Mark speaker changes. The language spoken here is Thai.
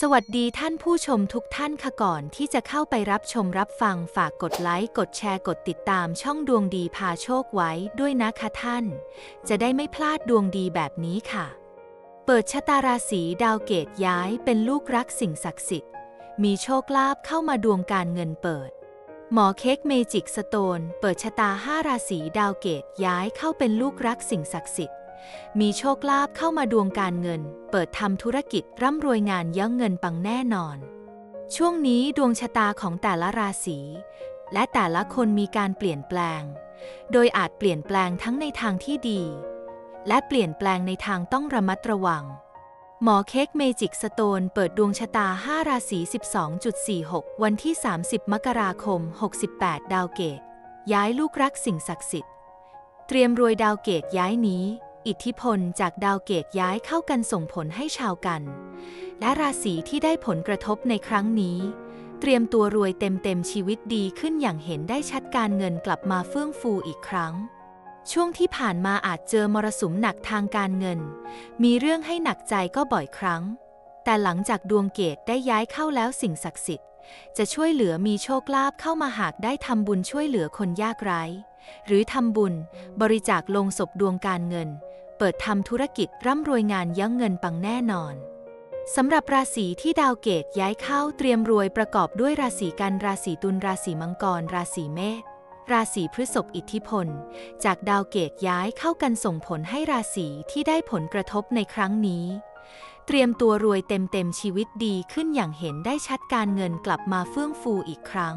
Speaker 1: สวัสดีท่านผู้ชมทุกท่านค่ะก่อนที่จะเข้าไปรับชมรับฟังฝากกดไลค์กดแชร์กดติดตามช่องดวงดีพาโชคไว้ด้วยนะคะท่าน จะได้ไม่พลาดดวงดีแบบนี้ค่ะ เปิดชะตาราศีดาวเกตย้ายเป็นลูกรักสิ่งศักดิ์สิทธิ์ มีโชคลาภเข้ามาดวงการเงินเปิด หมอเค้กเมจิกสโตน เปิดชะตาห้าราศีดาวเกตย้ายเข้าเป็นลูกรักสิ่งศักดิ์สิทธิ์ มีโชคลาภเข้ามาดวงการเงิน เปิดทำธุรกิจร่ำรวยงานเย้าเงินปังแน่นอน ช่วงนี้ดวงชะตาของแต่ละราศี และแต่ละคนมีการเปลี่ยนแปลง โดยอาจเปลี่ยนแปลงทั้งในทางที่ดี และเปลี่ยนแปลงในทางต้องระมัดระวัง หมอเค้กเมจิกสโตนเปิดดวงชะตา 5 ราศี 12.46 วันที่ 30 มกราคม 68 ดาวเกตย้ายลูกรักสิ่งศักดิ์สิทธิ์ เตรียมรวยดาวเกตย้ายนี้ อิทธิพลจากดาวเกตย้ายเข้ากันส่งผลให้ชาวกัน และราศีที่ได้ผลกระทบในครั้งนี้ เตรียมตัวรวยเต็มๆชีวิตดีขึ้นอย่างเห็นได้ชัดการเงินกลับมาเฟื่องฟูอีกครั้ง ช่วงที่ผ่านมาอาจเจอมรสุมหนักทางการเงิน มีเรื่องให้หนักใจก็บ่อยครั้ง แต่หลังจากดวงเกตได้ย้ายเข้าแล้วสิ่งศักดิ์สิทธิ์จะช่วยเหลือมีโชคลาภเข้ามาหากได้ทำบุญช่วยเหลือคนยากไร้ หรือทำบุญบริจาคลงศพดวงการเงิน เปิดทำธุรกิจร่ำรวยงานยั่งเงินปังแน่นอนสำหรับราศีที่ดาวเกตย้ายเข้าเตรียมรวยประกอบด้วยราศีกันราศีตุลราศีมังกร ราศีเมษราศีพฤษภอิทธิพล จากดาวเกตย้ายเข้ากันส่งผลให้ราศีที่ได้ผลกระทบในครั้งนี้ เตรียมตัวรวยเต็มๆชีวิตดีขึ้นอย่างเห็นได้ชัดการเงินกลับมาเฟื่องฟูอีกครั้ง